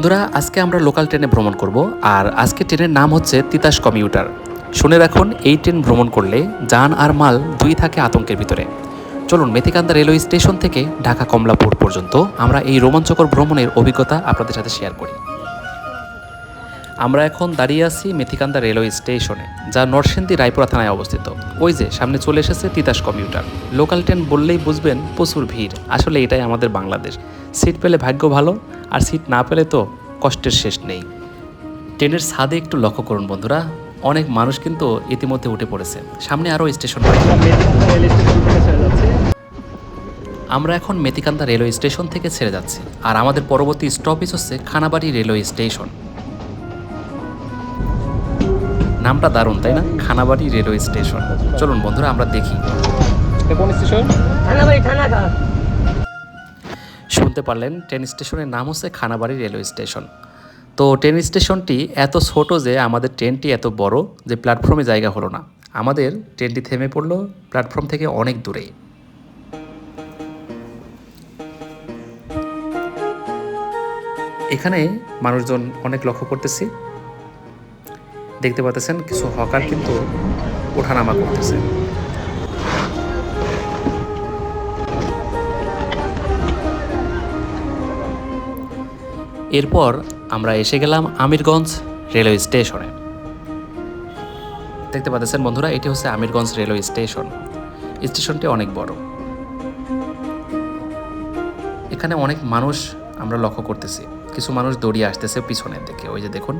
বন্ধুরা, আজকে আমরা লোকাল ট্রেনে ভ্রমণ করব, আর আজকে ট্রেনের নাম হচ্ছে তিতাস কমিউটার। শুনে রাখুন, এই ট্রেন ভ্রমণ করলে যান আর মাল দুই থাকে আতঙ্কের ভিতরে। চলুন মেথিকান্দা রেলওয়ে স্টেশন থেকে ঢাকা কমলাপুর পর্যন্ত আমরা এই রোমাঞ্চকর ভ্রমণের অভিজ্ঞতা আপনাদের সাথে শেয়ার করি। আমরা এখন দাঁড়িয়ে আছি মেথিকান্দা রেলওয়ে স্টেশনে, যা নরসিংদী রায়পুরা থানায় অবস্থিত। ওই যে, সামনে চলে এসেছে তিতাস কমিউটার। লোকাল ট্রেন বললেই বুঝবেন, প্রচুর ভিড়। আসলে এটাই আমাদের বাংলাদেশ। সিট পেলে ভাগ্য ভালো, আর সিট না পেলে তো কষ্টের শেষ নেই। ট্রেনের ছাদে একটু লক্ষ্য করুন বন্ধুরা। অনেক মানুষ কিন্তু ইতিমধ্যে উঠে পড়েছে। সামনে আরও স্টেশন আমরা এখন মেথিকান্দা রেলওয়ে স্টেশন থেকে ছেড়ে যাচ্ছি। আর আমাদের পরবর্তী স্টপেজ হচ্ছে খানাবাড়ি রেলওয়ে স্টেশন। নামটা দারুণ তাই না? Khanabari railway station. চলুন বন্ধুরা আমরা দেখি। কোন স্টেশন? থানাঘাট। শুনতে পারলেন ট্রেন স্টেশনের নাম হচ্ছে খানাবাড়ি রেলওয়ে স্টেশন। তো ট্রেন স্টেশনটি এত ছোট যে আমাদের ট্রেনটি এত বড় যে প্ল্যাটফর্মে জায়গা হলো না। আমাদের ট্রেনটি থেমে পড়ল প্ল্যাটফর্ম থেকে অনেক দূরে। এখানে মানুষজন অনেক লক্ষ্য করতেছি। দেখতে পাচ্ছেন কিছু হকার কিন্তু ওঠানামা করতেছে। এরপর আমরা এসে গেলাম আমিরগঞ্জ রেলওয়ে স্টেশনে। দেখতে পাচ্ছেন বন্ধুরা, এটি হচ্ছে আমিরগঞ্জ রেলওয়ে স্টেশন। স্টেশনটি অনেক বড়। এখানে অনেক মানুষ আমরা লক্ষ্য করতেছি। কিছু মানুষ দৌড়িয়ে আসতেছে পিছনের দিকে। ওই যে দেখুন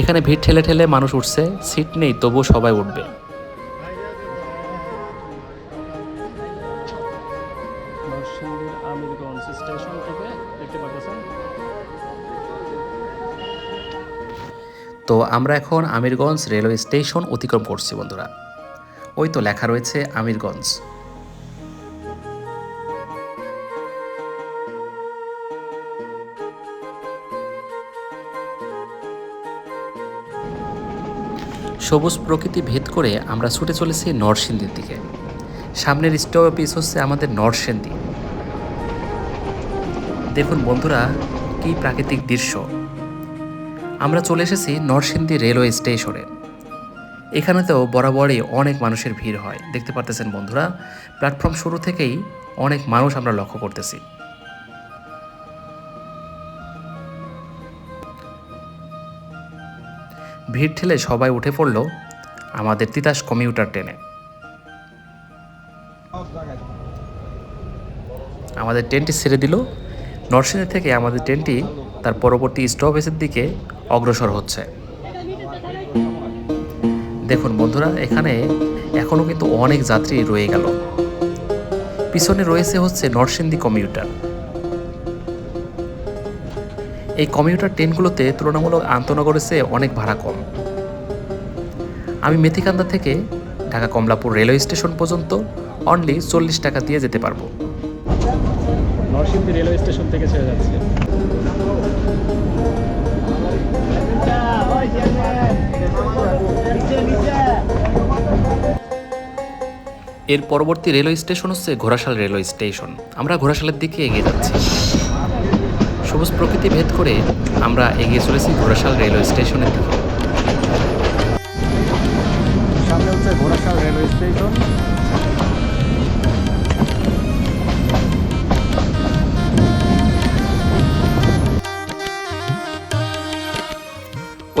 এখানে ভিড় ঠেলে ঠেলে মানুষ উঠছে সিট নেই তবুও সবাই উঠবে। নরসিংদীর আমিরগঞ্জ স্টেশন থেকে দেখতে পাচ্ছেন। তো আমরা এখন আমিরগঞ্জ রেলওয়ে স্টেশন অতিক্রম করছি বন্ধুরা। ওই তো লেখা রয়েছে আমিরগঞ্জ। সবুজ প্রকৃতি ভেদ করে আমরা ছুটে চলেছি নরসিংদীর দিকে। সামনের স্টপ স্টপেজ হচ্ছে আমাদের নরসিংদী। দেখুন বন্ধুরা, কি প্রাকৃতিক দৃশ্য। আমরা চলে এসেছি নরসিংদী রেলওয়ে স্টেশনে। এখানেতেও বরাবরই অনেক মানুষের ভিড় হয়। দেখতে পারতেছেন বন্ধুরা, প্ল্যাটফর্ম শুরু থেকেই অনেক মানুষ আমরা লক্ষ্য করতেছি। ভিড় ঠেলে সবাই উঠে পড়ল আমাদের তিতাস কমিউটার ট্রেনে। আমাদের ট্রেনটি ছেড়ে দিল। নরসিংদী থেকে আমাদের ট্রেনটি তার পরবর্তী স্টপেজের দিকে অগ্রসর হচ্ছে। দেখুন বন্ধুরা, এখানে এখনও কিন্তু অনেক যাত্রী রয়ে গেল। পিছনে রয়েছে হচ্ছে নরসিংদী কমিউটার। এই কমিউটার ট্রেনগুলোতে তুলনামূলক আন্তনগরের চেয়ে অনেক ভাড়া কম। আমি মেথিকান্দা থেকে ঢাকা কমলাপুর রেলওয়ে স্টেশন পর্যন্ত অনলি চল্লিশ টাকা দিয়ে যেতে পারব। নরসিংদী রেলওয়ে স্টেশন থেকে ছেড়ে যাচ্ছে। এর পরবর্তী রেলওয়ে স্টেশন হচ্ছে ঘোড়াশাল রেলওয়ে স্টেশন। আমরা ঘোড়াশালের দিকে এগিয়ে যাচ্ছি। সবুজ প্রকৃতি ভেদ করে আমরা এগিয়ে চলেছি ঘোড়াশাল রেলওয়ে স্টেশনের দিকে। সামনে হচ্ছে ঘোড়াশাল রেলওয়ে স্টেশন।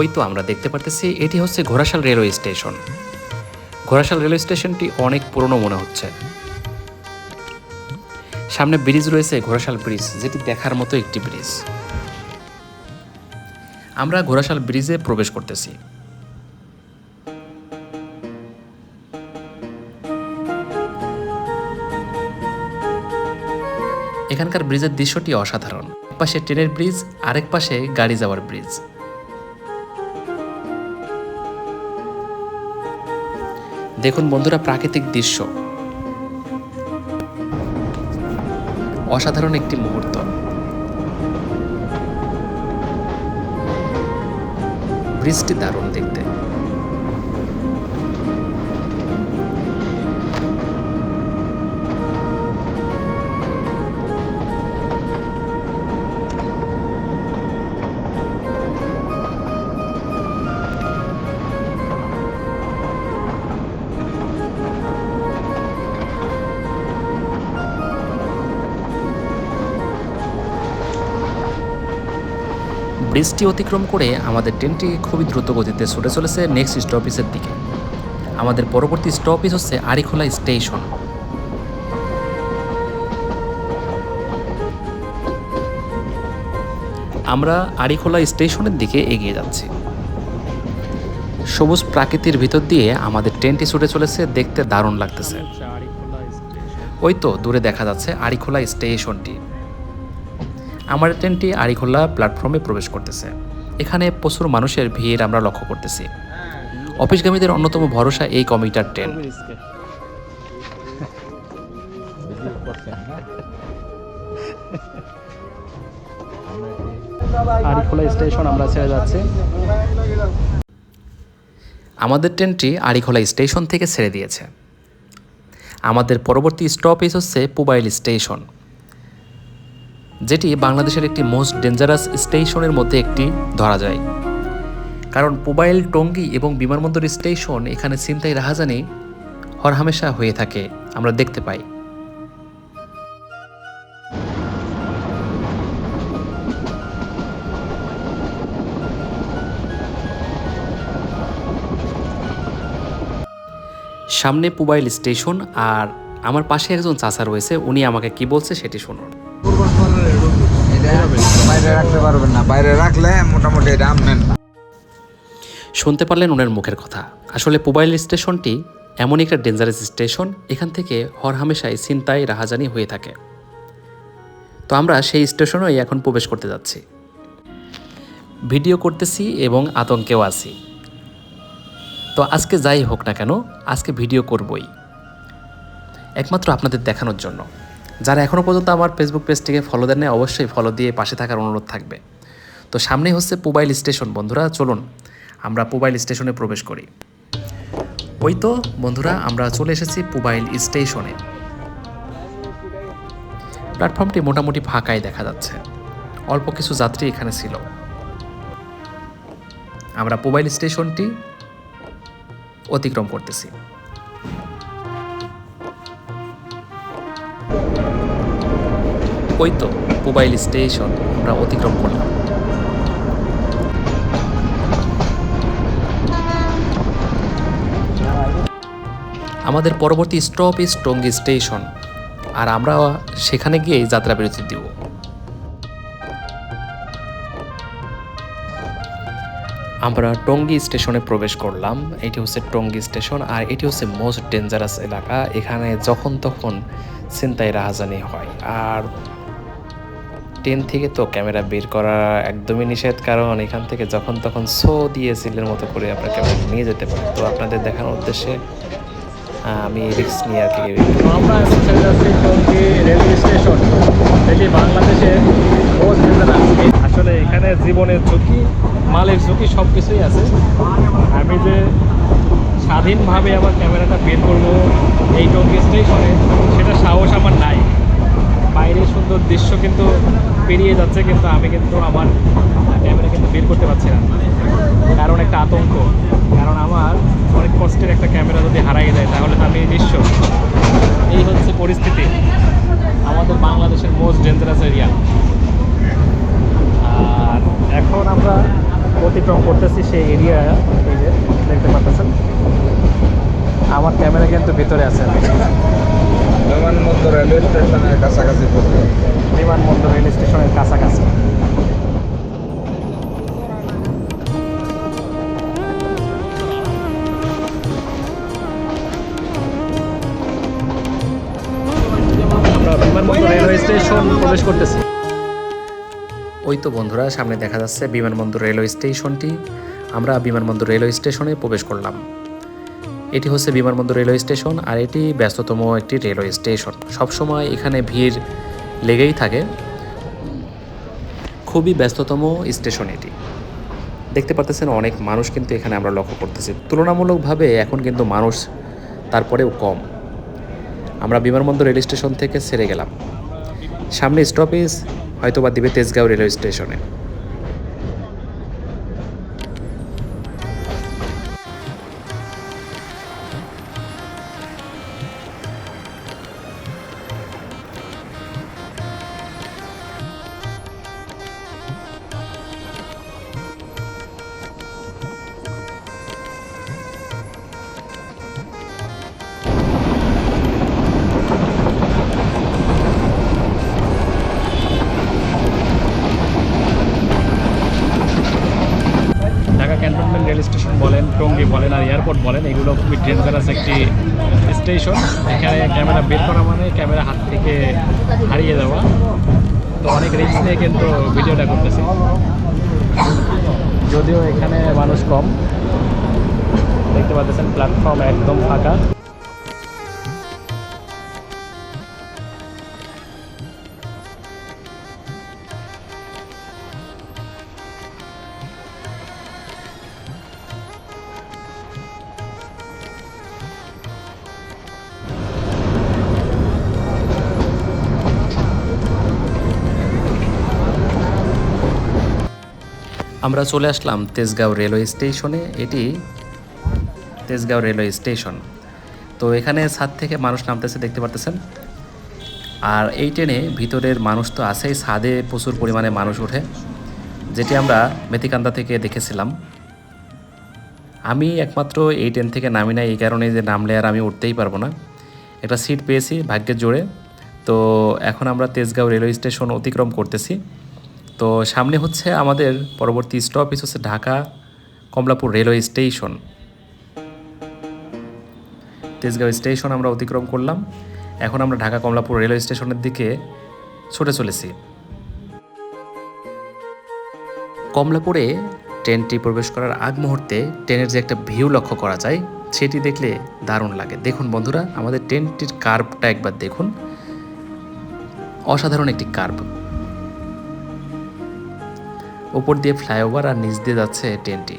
ওই তো আমরা দেখতে পারতেছি এটি হচ্ছে Ghorashal railway station. Ghorashal railway স্টেশনটি অনেক পুরনো মনে হচ্ছে। সামনে ব্রিজ রয়েছে ঘোড়াশাল ব্রিজ, যেটি দেখার মতো একটি ব্রিজ। আমরা ঘোড়াশাল ব্রিজে প্রবেশ করতেছি। এখানকার ব্রিজের দৃশ্যটি অসাধারণ। এক পাশে ট্রেনের ব্রিজ, আরেক পাশে গাড়ি যাওয়ার ব্রিজ। দেখুন বন্ধুরা, প্রাকৃতিক দৃশ্য। অসাধারণ একটি মুহূর্ত। বৃষ্টি দারুণ দেখতে। ব্রিজটি অতিক্রম করে আমাদের ট্রেনটি খুবই দ্রুত গতিতে ছুটে চলেছে নেক্সট স্টপেজের দিকে। আমাদের পরবর্তী স্টপেজ হচ্ছে আরিখোলা স্টেশন। আমরা আরিখোলা স্টেশনের দিকে এগিয়ে যাচ্ছি। সবুজ প্রাকৃতির ভিতর দিয়ে আমাদের ট্রেনটি ছুটে চলেছে, দেখতে দারুণ লাগতেছে। ওই তো দূরে দেখা যাচ্ছে আরিখোলা স্টেশনটি। আমার ট্রেনটি আড়িখোলা প্ল্যাটফর্মে প্রবেশ করতেছে। এখানে প্রচুর মানুষের ভিড় আমরা লক্ষ্য করতেছি। অফিসগামীদের অন্যতম ভরসা এই কমিউটার ট্রেন। স্টেশন আমরা ছেড়ে যাচ্ছি। আমাদের ট্রেনটি আড়িখোলা স্টেশন থেকে ছেড়ে দিয়েছে। আমাদের পরবর্তী স্টপেজ হচ্ছে পুবাইল স্টেশন। যেটি বাংলাদেশের একটি মোস্ট ডেঞ্জারাস স্টেশনের মধ্যে একটি ধরা যায়। কারণ পুবাইল টঙ্গী এবং বিমানবন্দর স্টেশন এখানে ছিনতাই রাহাজানি হরহামেশা হয়ে থাকে, আমরা দেখতে পাই। সামনে পুবাইল স্টেশন আর আমার পাশে একজন চাচা রয়েছে, উনি আমাকে কি বলছে সেটি শুনুন। বাইরে রাখতে পারবেন না। বাইরে রাখলে মোটামুটি দাম নেন না। শুনতে পারলেন ওনার মুখের কথা। আসলে পুবাইল স্টেশনটি এমন একটা ডেঞ্জারাস স্টেশন, এখান থেকে হরহামেশাই চিন্তায় রাহাজানি হয়ে থাকে। তো আমরা সেই স্টেশনেই এখন প্রবেশ করতে যাচ্ছি। ভিডিও করতেছি এবং আতঙ্কেও আছি। তো আজকে যাই হোক না কেন, আজকে ভিডিও করবই। একমাত্র আপনাদের দেখানোর জন্য। যারা এখনও পর্যন্ত আমার ফেসবুক পেজটিকে ফলো দেন অবশ্যই ফলো দিয়ে পাশে থাকার অনুরোধ থাকবে। তো সামনেই হচ্ছে পোবাইল স্টেশন বন্ধুরা, চলুন আমরা পোবাইল স্টেশনে প্রবেশ করি। ওই তো, বন্ধুরা, আমরা চলে এসেছি পোবাইল স্টেশনে প্ল্যাটফর্মটি মোটামুটি ফাঁকাই দেখা যাচ্ছে। অল্প কিছু যাত্রী এখানে ছিল। আমরা পুবাইল স্টেশনটি অতিক্রম করতেছি। ওই তো পুবাইল স্টেশন, আমরা অতিক্রম করলাম। আমাদের পরবর্তী স্টপ ইজ টঙ্গী স্টেশন আর আমরা সেখানে গিয়ে যাত্রা বিরতি দিব। আমরা টঙ্গী স্টেশনে প্রবেশ করলাম, এটি হচ্ছে টঙ্গী স্টেশন আর এটি হচ্ছে মোস্ট ডেঞ্জারাস এলাকা। এখানে যখন তখন চিন্তায় রাহাজানি হয়। আর ট্রেন থেকে তো ক্যামেরা বের করা একদমই নিষেধ, কারণ এখান থেকে যখন তখন শো দিয়ে সিলের মতো করে আপনার ক্যামেরা নিয়ে যেতে পারে। তো আপনাদের দেখানোর উদ্দেশ্যে আমি রিস্ক নিয়ে আর কি আমরা রেলওয়ে স্টেশন এটি বাংলাদেশের আসলে এখানে জীবনের ঝুঁকি, মালের ঝুঁকি সব কিছুই আছে। আমি যে স্বাধীনভাবে আমার ক্যামেরাটা বের করব এই টঙ্গী স্টেশনে সেটা সাহস আমার নাই। বাইরের সুন্দর দৃশ্য কিন্তু পেরিয়ে যাচ্ছে, কিন্তু আমি কিন্তু আমার ক্যামেরা কিন্তু বের করতে পারছি না। কারণ একটা আতঙ্ক। কারণ আমার অনেক কষ্টের একটা ক্যামেরা যদি হারাই যায়, তাহলে তো আমি নিঃস্ব। এই হচ্ছে পরিস্থিতি। আমাদের বাংলাদেশের মোস্ট ডেঞ্জারাস এরিয়া আর এখন আমরা অতিক্রম করতেছি সেই এরিয়া এই যে। দেখতে পাচ্ছেন আমার ক্যামেরা কিন্তু ভিতরে আছে বিমানবন্দর রেলওয়ে স্টেশনের কাছাকাছি বিমানবন্দর রেল স্টেশনের কাছাকাছি। আমরা বিমানবন্দর রেলওয়ে স্টেশন প্রবেশ করতেছি। ওই তো বন্ধুরা সামনে দেখা যাচ্ছে বিমানবন্দর রেলওয়ে স্টেশনটি। আমরা বিমানবন্দর রেলওয়ে স্টেশনে প্রবেশ করলাম। এটি হচ্ছে বিমানবন্দর রেলওয়ে স্টেশন আর এটি ব্যস্ততম একটি রেলওয়ে স্টেশন। সবসময় এখানে ভিড় লেগেই থাকে। খুবই ব্যস্ততম স্টেশন এটি। দেখতে পাচ্ছেন অনেক মানুষ কিন্তু এখানে আমরা লক্ষ্য করতেছি। তুলনামূলকভাবে এখন কিন্তু মানুষ তারপরেও কম। আমরা বিমানবন্দর রেল স্টেশন থেকে ছেড়ে গেলাম। সামনে স্টপেজ, হয়তোবা দিবে তেজগাঁও রেলওয়ে স্টেশনে। বলেন আর এয়ারপোর্ট বলেন, এগুলো খুবই ডেঞ্জারাস একটি স্টেশন এখানে ক্যামেরা বের করা মানে ক্যামেরা হাত থেকে হারিয়ে যাওয়া। তো অনেক রিস্ক নিয়ে কিন্তু ভিডিওটা করতেছি। যদিও এখানে মানুষ কম। দেখতে পাচ্ছেন প্ল্যাটফর্ম একদম ফাঁকা। আমরা চলে আসলাম তেজগাঁও রেলওয়ে স্টেশনে। এটি তেজগাঁও রেলওয়ে স্টেশন। তো এখানে ছাদ থেকে মানুষ নামতেছে, দেখতে পারতেছেন? আর এই ট্রেনে ভিতরের মানুষ তো আছেই, ছাদে প্রচুর পরিমাণে মানুষ ওঠে। যেটি আমরা মেথিকান্দা থেকে দেখেছিলাম। আমি একমাত্র এই ট্রেন থেকে নামি না এই কারণে যে নামলে আর আমি উঠতেই পারব না। একটা সিট পেয়েছি, ভাগ্যের জোরে। তো এখন আমরা তেজগাঁও রেলওয়ে স্টেশন অতিক্রম করতেছি। তো সামনে হচ্ছে আমাদের পরবর্তী স্টপেজ হচ্ছে Dhaka Kamalapur railway station Tejgaon station আমরা অতিক্রম করলাম। এখন আমরা ঢাকা কমলাপুর রেলওয়ে স্টেশনের দিকে ছুটে চলেছি। কমলাপুরে ট্রেনটি প্রবেশ করার আগ মুহূর্তে ট্রেনের যে একটা ভিউ লক্ষ্য করা যায়, সেটি দেখলে দারুণ লাগে। দেখুন বন্ধুরা, আমাদের ট্রেনটির কার্ভটা একবার দেখুন। অসাধারণ একটি কার্ভ ওপর দিয়ে ফ্লাইওভার আর নিচ দিয়ে যাচ্ছে ট্রেনটি।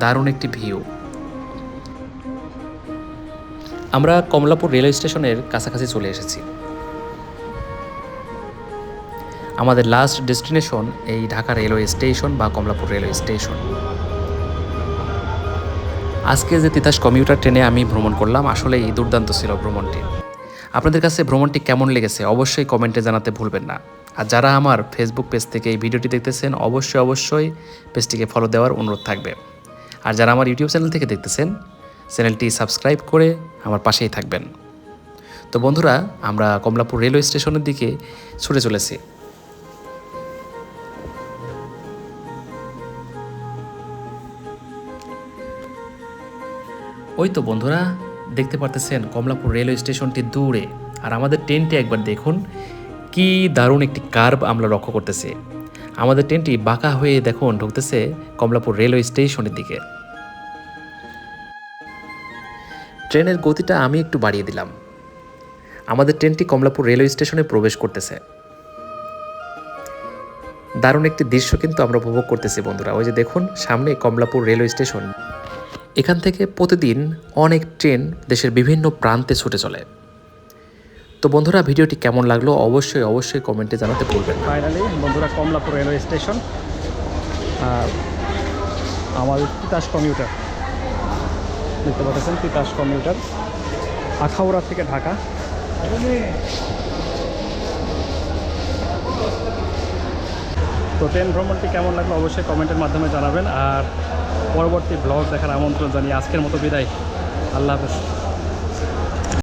দারুণ একটি ভিউ। আমরা কমলাপুর রেলওয়ে স্টেশনের কাছাকাছি চলে এসেছি। আমাদের লাস্ট ডেস্টিনেশন এই ঢাকা রেলওয়ে স্টেশন বা কমলাপুর রেলওয়ে স্টেশন। আজকে যে তিতাস কমিউটার ট্রেনে আমি ভ্রমণ করলাম আসলে এই দুর্দান্ত ছিল ভ্রমণটি। আপনাদের কাছে ভ্রমণটি কেমন লেগেছে অবশ্যই কমেন্টে জানাতে ভুলবেন না। আর যারা আমার ফেসবুক পেজ থেকে এই ভিডিওটি দেখতেছেন, অবশ্যই অবশ্যই পেজটিকে ফলো দেওয়ার অনুরোধ থাকবে। আর যারা আমার ইউটিউব চ্যানেল থেকে দেখতেছেন চ্যানেলটি সাবস্ক্রাইব করে আমার পাশেই থাকবেন। তো বন্ধুরা, আমরা কমলাপুর রেলওয়ে স্টেশনের দিকে ছুটে চলেছি। ওই তো বন্ধুরা, দেখতে পারতেছেন কমলাপুর রেলওয়ে স্টেশনটি দূরে। আর আমাদের ট্রেনটি একবার দেখুন। কি দারুণ একটি কার্ভ আমরা লক্ষ্য করতেছি। আমাদের ট্রেনটি বাঁকা হয়ে দেখুন ঢুকতেছে কমলাপুর রেলওয়ে স্টেশনের দিকে। ট্রেনের গতিটা আমি একটু বাড়িয়ে দিলাম। আমাদের ট্রেনটি কমলাপুর রেলওয়ে স্টেশনে প্রবেশ করতেছে। দারুণ একটি দৃশ্য কিন্তু আমরা উপভোগ করতেছি বন্ধুরা। ওই যে দেখুন, সামনে কমলাপুর রেলওয়ে স্টেশন। এখান থেকে প্রতিদিন অনেক ট্রেন দেশের বিভিন্ন প্রান্তে ছুটে চলে। তো বন্ধুরা, ভিডিওটি কেমন লাগল অবশ্যই অবশ্যই কমেন্টে জানাতে ভুলবেন ফাইনালি বন্ধুরা, কমলাপুর রেলওয়ে স্টেশন আর আমাদের তিতাস কমিউটার দেখতে পাচ্ছেন, তিতাস কমিউটার আখাউড়া থেকে ঢাকা। তো ট্রেন ভ্রমণটি কেমন লাগল অবশ্যই কমেন্টের মাধ্যমে জানাবেন। আর পরবর্তী ব্লগ দেখার আমন্ত্রণ জানিয়ে আজকের মতো বিদায়। আল্লাহ হাফেজ।